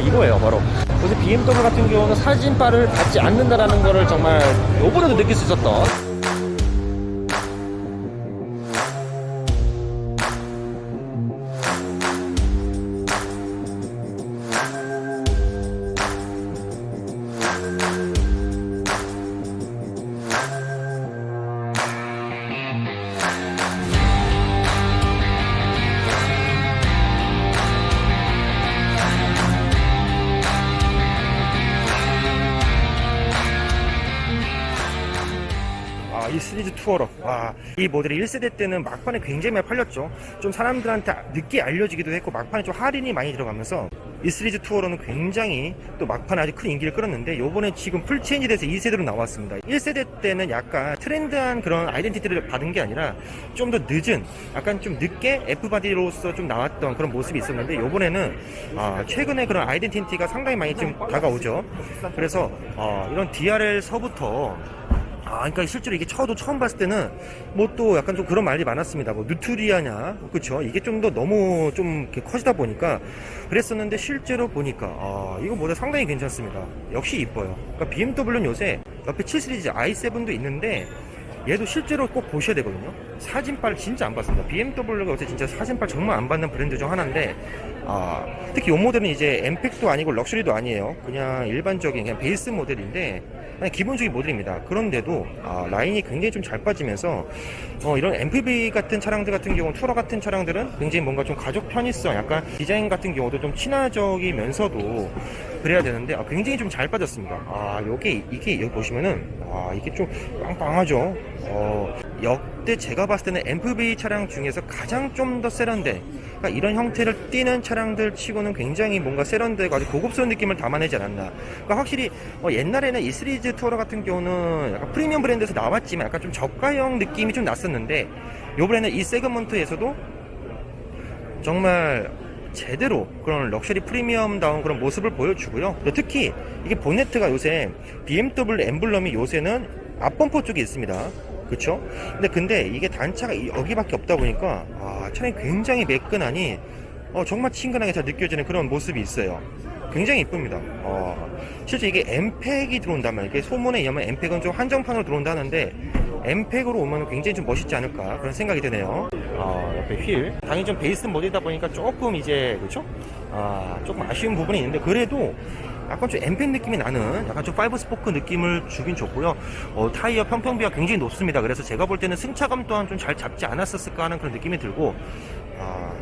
거 이거예요 바로. 그래서 BMW 같은 경우는 사진빨을 받지 않는다라는 거를 정말 요번에도 느낄 수 있었던 투어러. 와, 이 모델이 1세대 때는 막판에 굉장히 많이 팔렸죠. 좀 사람들한테 늦게 알려지기도 했고, 막판에 좀 할인이 많이 들어가면서, 이 시리즈 투어러는 굉장히 또 막판에 아주 큰 인기를 끌었는데, 요번에 지금 풀 체인지 돼서 2세대로 나왔습니다. 1세대 때는 약간 트렌드한 그런 아이덴티티를 받은 게 아니라, 좀 더 늦은, 약간 좀 늦게 F바디로서 좀 나왔던 그런 모습이 있었는데, 요번에는, 아, 최근에 그런 아이덴티티가 상당히 많이 좀 다가오죠. 그래서, 어, 이런 DRL서부터, 아, 그러니까 실제로 이게 처도 처음 봤을 때는 뭐 또 약간 좀 그런 말이 많았습니다. 뭐 누트리아냐, 그렇죠? 이게 좀 더 너무 좀 이렇게 커지다 보니까 그랬었는데 실제로 보니까 아, 이거 모델 상당히 괜찮습니다. 역시 이뻐요. 그러니까 BMW는 요새 옆에 7 시리즈 i7도 있는데 얘도 실제로 꼭 보셔야 되거든요. 사진빨 진짜 안 봤습니다. BMW가 요새 진짜 사진빨 정말 안 받는 브랜드 중 하나인데, 아, 특히 이 모델은 이제 엠팩도 아니고 럭셔리도 아니에요. 그냥 일반적인 그냥 베이스 모델인데, 그냥 기본적인 모델입니다. 그런데도, 아, 라인이 굉장히 좀 잘 빠지면서, 어, 이런 MPV 같은 차량들 같은 경우, 투러 같은 차량들은 굉장히 뭔가 좀 가족 편의성, 약간 디자인 같은 경우도 좀 친화적이면서도 그래야 되는데, 아, 굉장히 좀 잘 빠졌습니다. 아, 요게, 이게 여기 보시면은, 아, 이게 좀 빵빵하죠. 어, 역대 제가 봤을 때는 MPV 차량 중에서 가장 좀 더 세련된, 그러니까 이런 형태를 띠는 차량들 치고는 굉장히 뭔가 세련되고 아주 고급스러운 느낌을 담아내지 않았나. 그러니까 확실히 어, 옛날에는 이 시리즈 투어러 같은 경우는 약간 프리미엄 브랜드에서 나왔지만 약간 좀 저가형 느낌이 좀 났었는데 요번에는 이 세그먼트에서도 정말 제대로 그런 럭셔리 프리미엄다운 그런 모습을 보여주고요. 또 특히 이게 보네트가 요새 BMW 엠블럼이 요새는 앞범퍼 쪽에 있습니다. 그쵸? 근데 근데 이게 단차가 이- 여기밖에 없다 보니까 아, 차량이 굉장히 매끈하니 어, 정말 친근하게 잘 느껴지는 그런 모습이 있어요. 굉장히 이쁩니다. 어, 실제 이게 엠팩이 들어온다면 이게 소문에 의하면 엠팩은 좀 한정판으로 들어온다는데 엠팩으로 오면 굉장히 좀 멋있지 않을까 그런 생각이 드네요. 어, 옆에 휠 당연히 좀 베이스 모델이다 보니까 조금 이제 그렇죠? 아, 조금 아쉬운 부분이 있는데 그래도 약간 좀 엠팩 느낌이 나는 약간 좀 파이브 스포크 느낌을 주긴 좋고요. 어, 타이어 평평비가 굉장히 높습니다. 그래서 제가 볼 때는 승차감 또한 좀 잘 잡지 않았었을까 하는 그런 느낌이 들고 아,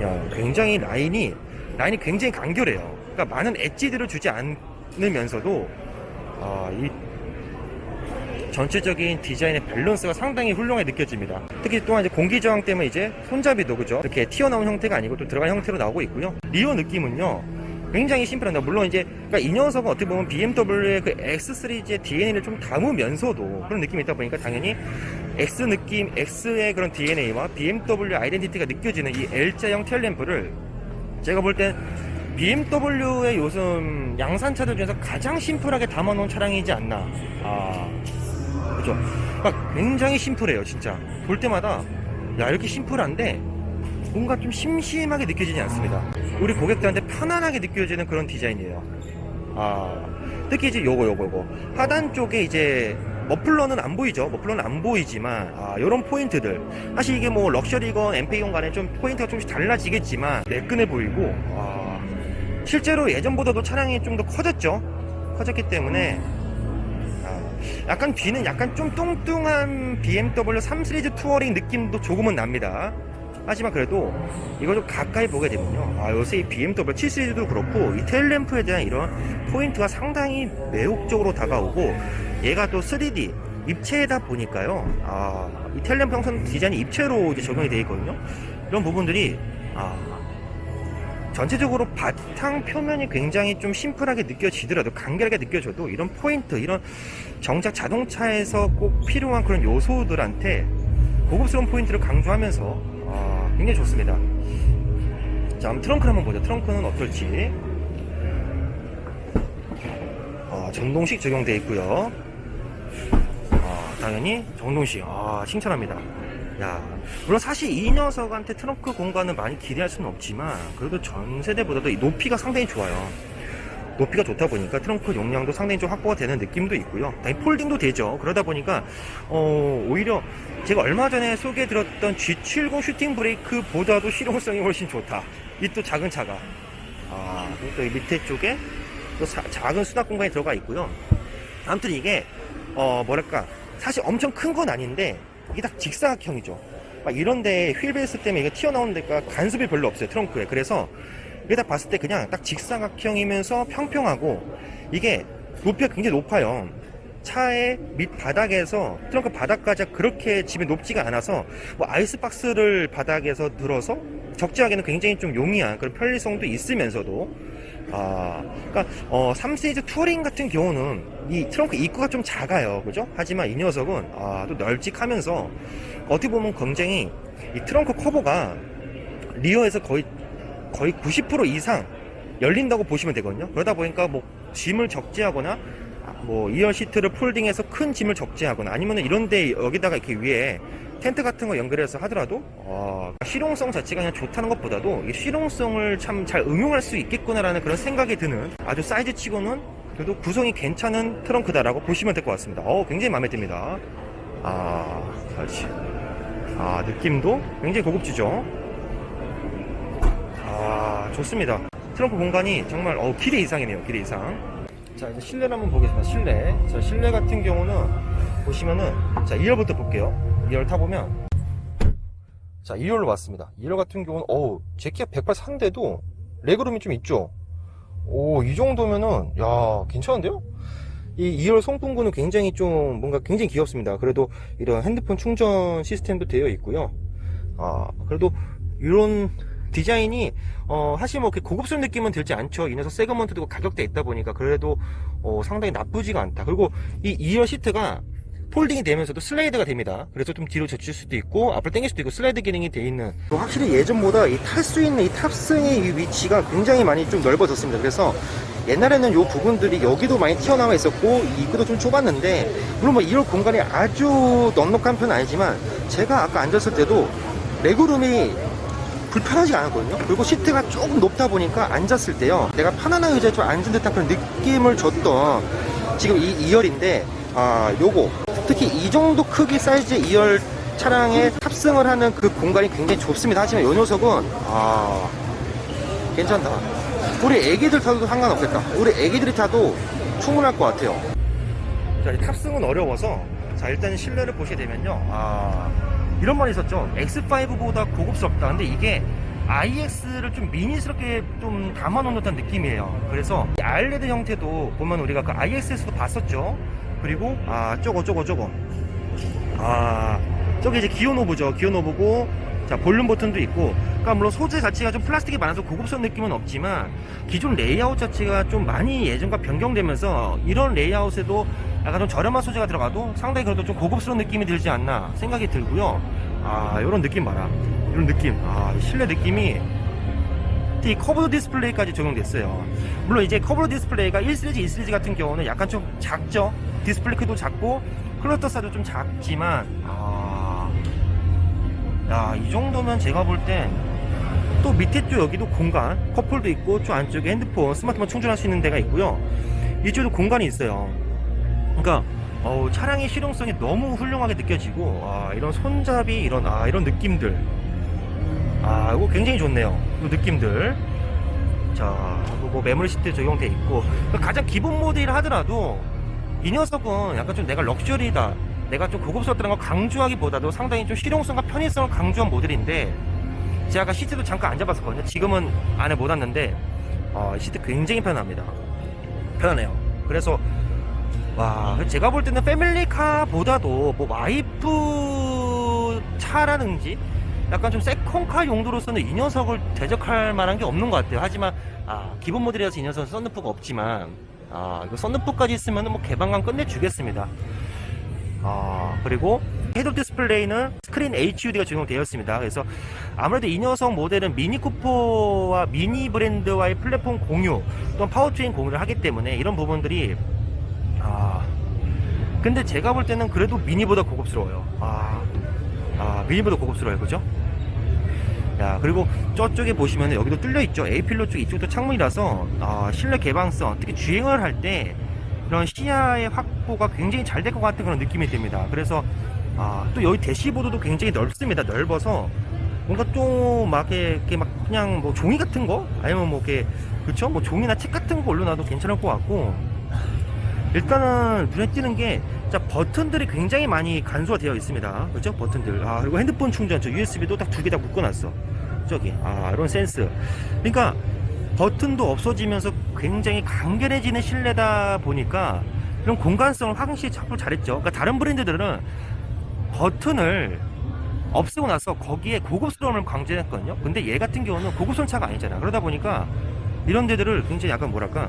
야, 굉장히 라인이 라인이 굉장히 간결해요. 그러니까 많은 엣지들을 주지 않으면서도 아, 이 전체적인 디자인의 밸런스가 상당히 훌륭하게 느껴집니다. 특히 또한 이제 공기 저항 때문에 이제 손잡이도 그죠? 이렇게 튀어나온 형태가 아니고 또 들어간 형태로 나오고 있고요. 리어 느낌은요. 굉장히 심플합니다. 물론 이제 그러니까 이 녀석은 어떻게 보면 BMW의 그 X 시리즈의 DNA를 좀 담으면서도 그런 느낌이 있다 보니까 당연히 X 느낌, X의 그런 DNA와 BMW 아이덴티티가 느껴지는 이 L자형 텔램프를 제가 볼 땐 BMW의 요즘 양산차들 중에서 가장 심플하게 담아놓은 차량이지 않나. 아, 그죠? 막 굉장히 심플해요, 진짜. 볼 때마다, 야, 이렇게 심플한데, 뭔가 좀 심심하게 느껴지지 않습니다. 우리 고객들한테 편안하게 느껴지는 그런 디자인이에요. 아, 특히 이제 요거, 요거, 요거. 하단 쪽에 이제, 머플러는 안 보이죠? 머플러는 안 보이지만, 아, 요런 포인트들. 사실 이게 뭐 럭셔리건, 엠페이건 간에 좀 포인트가 조금씩 달라지겠지만, 매끈해 보이고, 아, 실제로 예전보다도 차량이 좀 더 커졌죠? 커졌기 때문에, 아, 약간 뒤는 약간 좀 뚱뚱한 BMW 3 시리즈 투어링 느낌도 조금은 납니다. 하지만 그래도 이걸 좀 가까이 보게 되면요. 아, 요새 이 BMW 7 시리즈도 그렇고 이 테일램프에 대한 이런 포인트가 상당히 매혹적으로 다가오고 얘가 또 3D 입체다 보니까요. 아, 이 테일램프 형성 디자인이 입체로 이제 적용이 되어 있거든요. 이런 부분들이 아, 전체적으로 바탕 표면이 굉장히 좀 심플하게 느껴지더라도 간결하게 느껴져도 이런 포인트 이런 정작 자동차에서 꼭 필요한 그런 요소들한테 고급스러운 포인트를 강조하면서 아, 굉장히 좋습니다. 자 그럼 트렁크를 한번 보죠. 트렁크는 어떨지. 아, 전동식 적용되어 있고요. 아, 당연히 전동식. 아, 칭찬합니다. 야, 물론 사실 이 녀석한테 트렁크 공간은 많이 기대할 수는 없지만 그래도 전 세대보다도 이 높이가 상당히 좋아요. 높이가 좋다 보니까 트렁크 용량도 상당히 좀 확보가 되는 느낌도 있고요. 당연히 폴딩도 되죠. 그러다 보니까 어, 오히려 제가 얼마 전에 소개해드렸던 G70 슈팅 브레이크보다도 실용성이 훨씬 좋다. 이 또 작은 차가. 아, 이 밑에 쪽에 또 사- 작은 수납 공간이 들어가 있고요. 아무튼 이게 어 뭐랄까 사실 엄청 큰 건 아닌데 이게 딱 직사각형이죠. 막 이런데 휠베이스 때문에 이게 튀어나오는 데가 간섭이 별로 없어요 트렁크에. 그래서 이게 딱 봤을 때 그냥 딱 직사각형이면서 평평하고 이게 높이가 굉장히 높아요. 차의 밑 바닥에서 트렁크 바닥까지 그렇게 집이 높지가 않아서 뭐 아이스박스를 바닥에서 들어서 적재하기에는 굉장히 좀 용이한 그런 편리성도 있으면서도 아, 그러니까 어, 3시리즈 투어링 같은 경우는 이 트렁크 입구가 좀 작아요, 그죠? 하지만 이 녀석은 아, 또 널찍하면서 어떻게 보면 굉장히 이 트렁크 커버가 리어에서 거의 거의 90% 이상 열린다고 보시면 되거든요. 그러다 보니까 뭐 짐을 적재하거나 아, 뭐 이어 시트를 폴딩해서 큰 짐을 적재하거나 아니면은 이런데 여기다가 이렇게 위에 텐트 같은 거 연결해서 하더라도 어, 실용성 자체가 그냥 좋다는 것보다도 이 실용성을 참 잘 응용할 수 있겠구나라는 그런 생각이 드는 아주 사이즈 치고는 그래도 구성이 괜찮은 트렁크다라고 보시면 될 것 같습니다. 어, 굉장히 마음에 듭니다. 아, 그렇지. 아, 느낌도 굉장히 고급지죠. 아, 좋습니다. 트렁크 공간이 정말 어, 기대 이상이네요. 기대 이상. 자, 이제 실내를 한번 보겠습니다. 실내. 자, 실내 같은 경우는 보시면은 자, 2열부터 볼게요. 2열 타보면 자, 2열로 왔습니다. 2열 같은 경우는 어우, 제 키가 183인데도 레그룸이 좀 있죠. 오, 이 정도면은 야, 괜찮은데요? 이 2열 송풍구는 굉장히 좀 뭔가 굉장히 귀엽습니다. 그래도 이런 핸드폰 충전 시스템도 되어 있고요. 아, 그래도 이런 디자인이 어, 사실 뭐 고급스러운 느낌은 들지 않죠. 이 녀석 세그먼트도 가격대 있다 보니까 그래도 어, 상당히 나쁘지가 않다. 그리고 이 2열 시트가 폴딩이 되면서도 슬라이드가 됩니다. 그래서 좀 뒤로 젖힐 수도 있고 앞으로 당길 수도 있고 슬라이드 기능이 돼 있는. 확실히 예전보다 이 탈 수 있는 이 탑승의 이 위치가 굉장히 많이 좀 넓어졌습니다. 그래서 옛날에는 이 부분들이 여기도 많이 튀어나와 있었고 이 입구도 좀 좁았는데 물론 뭐 2열 공간이 아주 넉넉한 편은 아니지만 제가 아까 앉았을 때도 레그룸이 불편하지 않았거든요. 그리고 시트가 조금 높다 보니까 앉았을 때요. 내가 편안한 의자에 좀 앉은 듯한 그런 느낌을 줬던 지금 이 2열인데, 아, 요거. 특히 이 정도 크기 사이즈의 2열 차량에 탑승을 하는 그 공간이 굉장히 좁습니다. 하지만 이 녀석은, 아, 괜찮다. 우리 애기들 타도 상관없겠다. 우리 애기들이 타도 충분할 것 같아요. 자, 이 탑승은 어려워서, 자, 일단 실내를 보시게 되면요. 아, 이런 말이 있었죠. X5보다 고급스럽다. 근데 이게 IX를 좀 미니스럽게 좀 담아놓은 듯한 느낌이에요. 그래서 이 알레드 형태도 보면 우리가 그 IX에서도 봤었죠. 그리고 아 저거 저거 저거 아 저기 이제 기어노브죠. 기어노브고 자 볼륨 버튼도 있고 그러니까 물론 소재 자체가 좀 플라스틱이 많아서 고급스러운 느낌은 없지만 기존 레이아웃 자체가 좀 많이 예전과 변경되면서 이런 레이아웃에도 약간 좀 저렴한 소재가 들어가도 상당히 그래도 좀 고급스러운 느낌이 들지 않나 생각이 들고요. 아 이런 느낌 봐라. 이런 느낌. 아이 실내 느낌이 이 커브드 디스플레이까지 적용됐어요. 물론 이제 커브드 디스플레이가 1시리즈, 2시리즈 같은 경우는 약간 좀 작죠. 디스플레이 크기도 작고 클러스터사도 좀 작지만 아, 야, 이 정도면 제가 볼 땐 또 밑에 쪽 여기도 공간, 컵홀도 있고 저 안쪽에 핸드폰, 스마트폰 충전할 수 있는 데가 있고요. 이쪽도 공간이 있어요. 그러니까 어우, 차량의 실용성이 너무 훌륭하게 느껴지고 아, 이런 손잡이 이런 아, 이런 느낌들 아, 이거 굉장히 좋네요. 이 느낌들. 자, 그리고 뭐 메모리 시트 적용돼 있고 그러니까 가장 기본 모델을 하더라도 이 녀석은 약간 좀 내가 럭셔리다, 내가 좀 고급스럽다는 걸 강조하기보다도 상당히 좀 실용성과 편의성을 강조한 모델인데 제가 아까 시트도 잠깐 앉아봤었거든요. 지금은 안에 못 앉는데 어, 시트 굉장히 편합니다. 편하네요. 그래서 와, 제가 볼 때는 패밀리카보다도 뭐 와이프 차라든지 약간 좀 세컨카 용도로서는 이 녀석을 대적할 만한 게 없는 것 같아요. 하지만 아, 기본 모델이라서 이 녀석은 썬루프가 없지만 아, 이거 썬루프까지 있으면 뭐 개방감 끝내주겠습니다. 아, 그리고 헤드업 디스플레이는 스크린 HUD가 적용되어 있습니다. 그래서 아무래도 이 녀석 모델은 미니 쿠퍼와 미니 브랜드와의 플랫폼 공유 또는 파워트레인 공유를 하기 때문에 이런 부분들이 아 근데 제가 볼 때는 그래도 미니보다 고급스러워요. 아, 아 아, 미니보다 고급스러워요. 그죠? 야, 그리고 저쪽에 보시면 여기도 뚫려 있죠. A필로 쪽 이쪽도 창문이라서 아, 실내 개방성, 특히 주행을 할때 이런 시야의 확보가 굉장히 잘 될 것 같은 그런 느낌이 듭니다. 그래서 아, 또 여기 대시보드도 굉장히 넓습니다. 넓어서 뭔가 좀막 이렇게 막 그냥 뭐 종이 같은 거 아니면 뭐 이렇게 그쵸? 뭐 종이나 책 같은 거 올려놔도 괜찮을 것 같고 일단은 눈에 띄는 게 자, 버튼들이 굉장히 많이 간소화 되어 있습니다. 그죠? 버튼들. 아, 그리고 핸드폰 충전, 저 USB도 딱 두 개 다 묶어놨어. 저기. 아, 이런 센스. 그러니까 버튼도 없어지면서 굉장히 간결해지는 실내다 보니까 이런 공간성을 확실히 잡고 잘했죠. 그러니까 다른 브랜드들은 버튼을 없애고 나서 거기에 고급스러움을 강조했거든요. 근데 얘 같은 경우는 고급스러운 차가 아니잖아. 그러다 보니까 이런 데들을 굉장히 약간 뭐랄까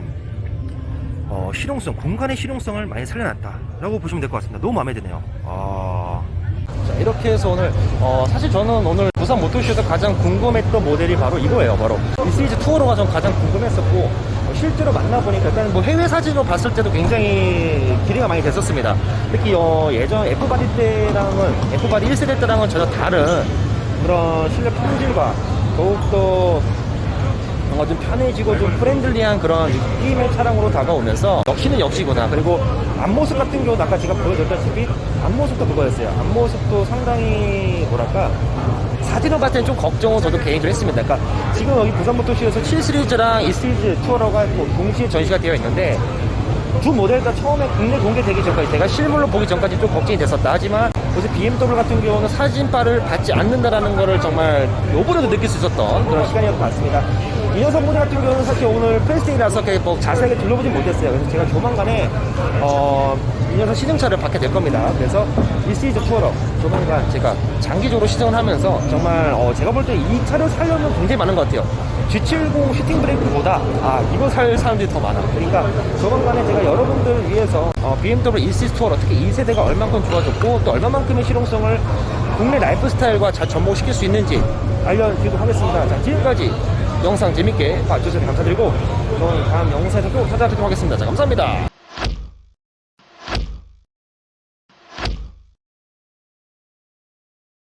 어, 실용성, 공간의 실용성을 많이 살려놨다라고 보시면 될 것 같습니다. 너무 마음에 드네요. 아, 자, 이렇게 해서 오늘 어, 사실 저는 오늘 부산 모토쇼에서 가장 궁금했던 모델이 바로 이거예요. 바로 이 시리즈 투어로가 좀 가장 궁금했었고 어, 실제로 만나보니까 일단 뭐 해외 사진으로 봤을 때도 굉장히 기대가 많이 됐었습니다. 특히 어, 예전 F바디 때랑은 F바디 1세대 때랑은 전혀 다른 그런 실내 품질과 더욱더 뭔가 좀 편해지고 좀 프렌들리한 그런 느낌의 차량으로 다가오면서 역시는 역시구나. 그리고 앞모습 같은 경우도 아까 제가 보여드렸다시피 앞모습도 그거였어요. 앞모습도 상당히 뭐랄까 봤을 때는 좀 걱정은 저도 개인적으로 했습니다. 그러니까 지금 여기 부산모토쇼에서 7 시리즈랑 2 시리즈 투어러가 또 동시에 전시가 되어 있는데 두 모델 다 처음에 국내 공개되기 전까지 제가 실물로 보기 전까지 좀 걱정이 됐었다 하지만 요새 BMW 같은 경우는 사진빨을 받지 않는다라는 거를 정말 요번에도 느낄 수 있었던 그런 시간이었던 것 같습니다 이 녀석 모델 같은 경우는 사실 오늘 프레스데이라서 이렇게 뭐 자세하게 둘러보진 못했어요. 그래서 제가 조만간에 어, 이 녀석 시승차를 받게 될 겁니다. 그래서 이 시리즈 투어러 조만간 제가 장기적으로 시승을 하면서 정말 어, 제가 볼 때 이 차를 살려면 굉장히 많은 것 같아요. G70 슈팅 브레이크보다 아 이거 살 사람들이 더 많아. 그러니까 조만간에 제가 여러분들을 위해서 어, BMW E6 투어러 특히 2세대가 얼만큼 좋아졌고 또 얼마만큼의 실용성을 국내 라이프 스타일과 잘 접목시킬 수 있는지 알려드리도록 하겠습니다. 자 지금까지 영상 재밌게 봐주셔서 감사드리고 저는 다음 영상에서 또 찾아뵙도록 하겠습니다. 자 감사합니다